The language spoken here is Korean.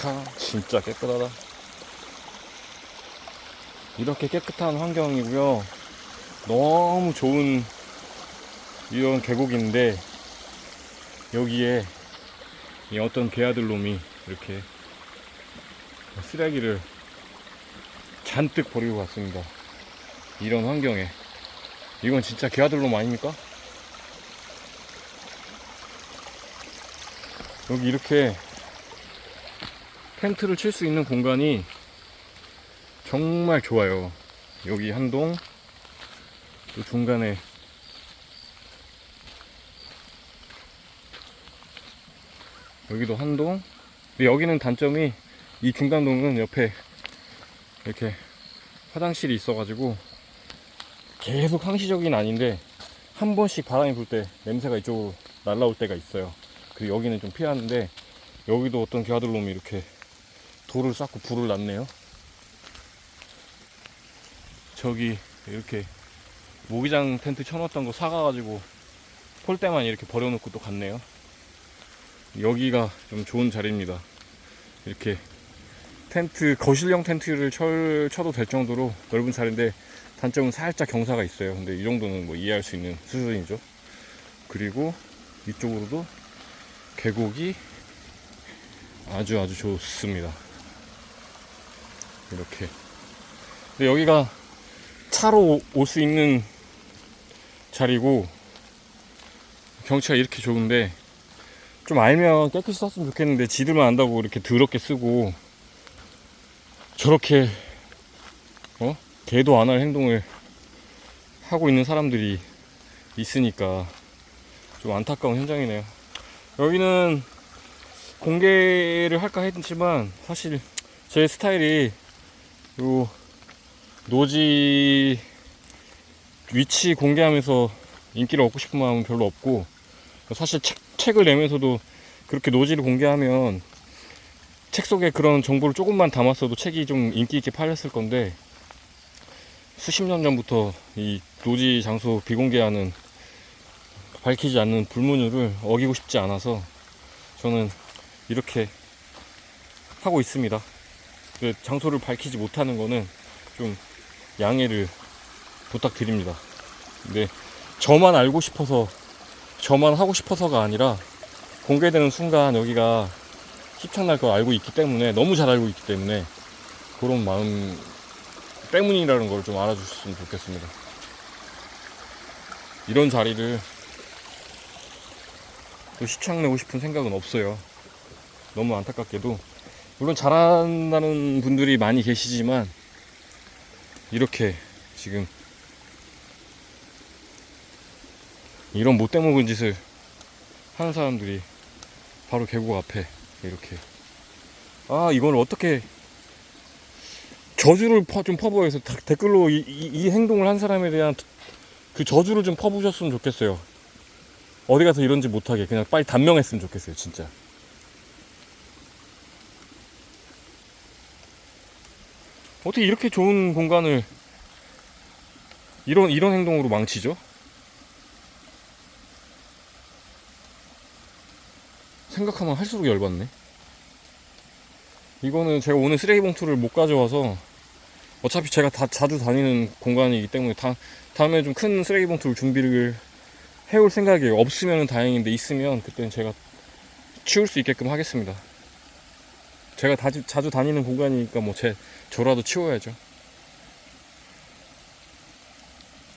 참 진짜 깨끗하다. 이렇게 깨끗한 환경이고요. 너무 좋은 이런 계곡인데 여기에 이 어떤 개아들 놈이 이렇게 쓰레기를 잔뜩 버리고 갔습니다. 이런 환경에 이건 진짜 개아들 놈 아닙니까? 여기 이렇게 텐트를 칠 수 있는 공간이 정말 좋아요. 여기 한 동, 또 중간에 여기도 한 동. 근데 여기는 단점이 이 중간 동은 옆에 이렇게 화장실이 있어가지고 계속 항시적인 아닌데 한 번씩 바람이 불 때 냄새가 이쪽으로 날라올 때가 있어요. 그리고 여기는 좀 피하는데 여기도 어떤 개아들놈이 이렇게 돌을 쌓고 불을 났네요. 저기 이렇게 모기장 텐트 쳐놨던 거 사가가지고 폴대만 이렇게 버려놓고 또 갔네요. 여기가 좀 좋은 자리입니다. 이렇게 텐트, 거실형 텐트를 쳐, 쳐도 될 정도로 넓은 자리인데 단점은 살짝 경사가 있어요. 근데 이 정도는 뭐 이해할 수 있는 수준이죠. 그리고 이쪽으로도 계곡이 아주 아주 좋습니다. 이렇게. 근데 여기가 차로 올 수 있는 자리고 경치가 이렇게 좋은데 좀 알면 깨끗이 썼으면 좋겠는데 지들만 안다고 이렇게 더럽게 쓰고 저렇게 어? 개도 안 할 행동을 하고 있는 사람들이 있으니까 좀 안타까운 현장이네요. 여기는 공개를 할까 했지만 사실 제 스타일이 요 노지 위치 공개하면서 인기를 얻고 싶은 마음은 별로 없고 사실 책, 책을 내면서도 그렇게 노지를 공개하면 책 속에 그런 정보를 조금만 담았어도 책이 좀 인기 있게 팔렸을 건데 수십 년 전부터 이 노지 장소 비공개하는 밝히지 않는 불문율을 어기고 싶지 않아서 저는 이렇게 하고 있습니다. 그 장소를 밝히지 못하는 거는 좀 양해를 부탁드립니다. 근데 저만 알고 싶어서 저만 하고 싶어서가 아니라 공개되는 순간 여기가 힙창날 걸 알고 있기 때문에 너무 잘 알고 있기 때문에 그런 마음 때문이라는 걸 좀 알아주셨으면 좋겠습니다. 이런 자리를 또 시청내고 싶은 생각은 없어요. 너무 안타깝게도 물론 잘한다는 분들이 많이 계시지만 이렇게 지금 이런 못돼 먹은 짓을 하는 사람들이 바로 계곡 앞에 이렇게. 아 이걸 어떻게 저주를 퍼, 좀 퍼부어서 다- 댓글로 이, 이- 이 행동을 한 사람에 대한 그 저주를 좀 퍼부으셨으면 좋겠어요. 어디 가서 이런지 못하게 그냥 빨리 단명했으면 좋겠어요 진짜 어떻게 이렇게 좋은 공간을 이런 이런 행동으로 망치죠? 생각하면 할수록 열받네. 이거는 제가 오늘 쓰레기 봉투를 못 가져와서 어차피 제가 다 자주 다니는 공간이기 때문에 다, 다음에 좀 큰 쓰레기 봉투를 준비를 해올 생각이에요. 없으면 다행인데 있으면 그때는 제가 치울 수 있게끔 하겠습니다. 제가 자주, 자주 다니는 공간이니까 뭐 제, 저라도 치워야죠.